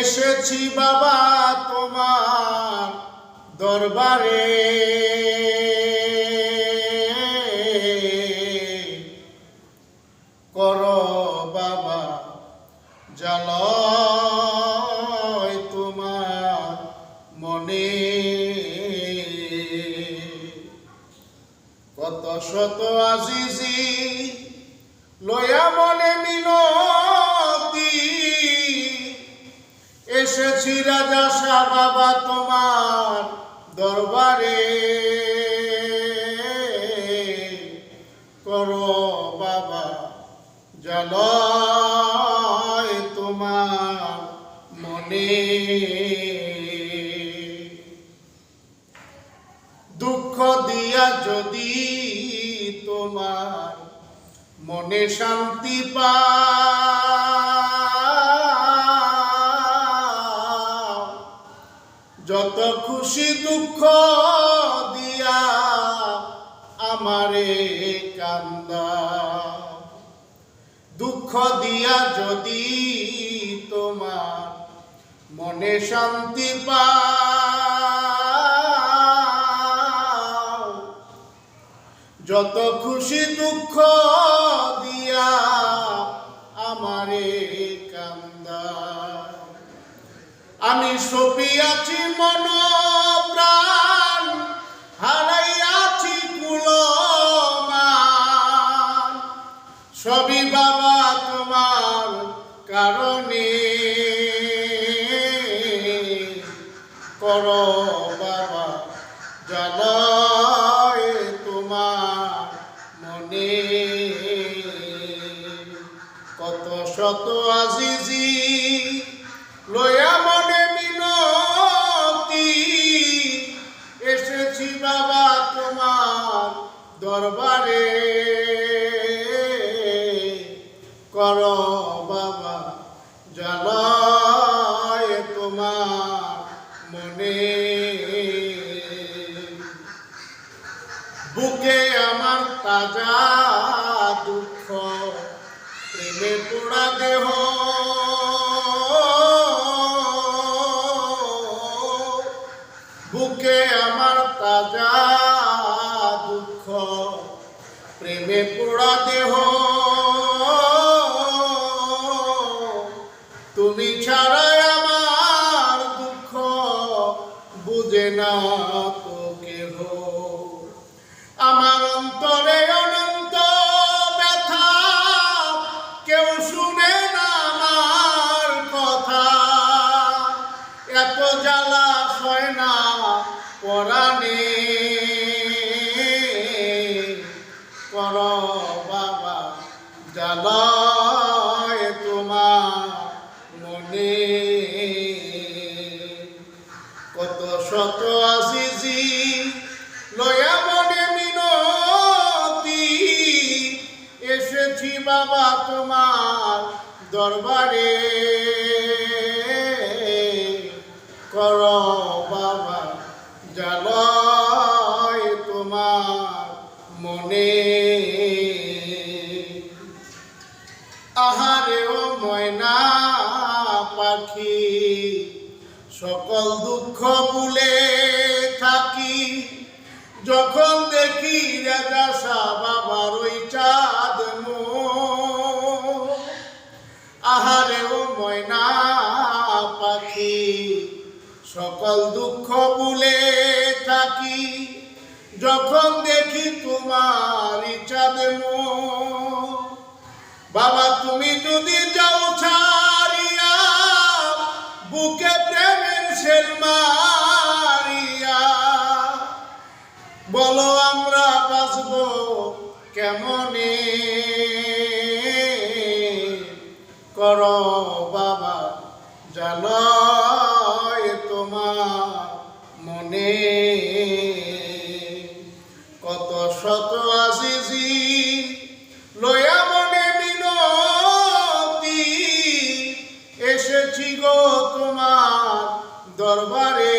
এসেছি বাবা তোমার দরবারে। কর বাবা জালয় তোমার মনে। কত শত আজিজি লয়া মনে মিনতি এসেছি রাজা শাহ বাবা তোমার দরবারে। করো বাবা জালয় তোমার মনে। দুঃখ দিয়া যদি তোমার মনে শান্তি পাও দুঃখ দিয়া আমারে কান্দা। দুঃখ দিয়া যদি তোমার মনে শান্তি পাও, যত খুশি দুঃখ দিয়া আমারে কান্দা। আমি সপিয়াছি মন কারণে করো বাবা জালয় তোমার মনে। কত শত আজিজি লয়া মনে মিনতি এসেছি বাবা তোমার দরবারে কর বাবা জালয় তোমার মনে। বুকে আমার তাজা দুঃখ প্রেমে পোড়া দেহ। বুকে আমার তাজা এত জ্বালা সয় না পরাণে। কর বাবা, জ্বালায় তোমার মনে। কত শত আজিজি লয়া মনে মিনতি। এসেছি বাবা তোমার দরবারে কর বাবা জালয় তোমার মনে। আহারে ও ময়না পাখি, সকল দুঃখ ভুলে থাকি। যখন দেখি রাজা শাহ বাবার ওই চাঁদ। আহারে ও ময়না পাখি, সকল দুঃখ ভুলে থাকি। যখন দেখি তোমার চাঁদ মুখ। বাবা তুমি যদি যাও ছাড়িয়া, বুকে প্রেমের শেল মারিয়া, বলো আমরা বাঁচব কেমনে কর বাবা জালয় তোমার মনে আজিজি লয়া মনে মিনতি এসেছি গো তোমার দরবারে।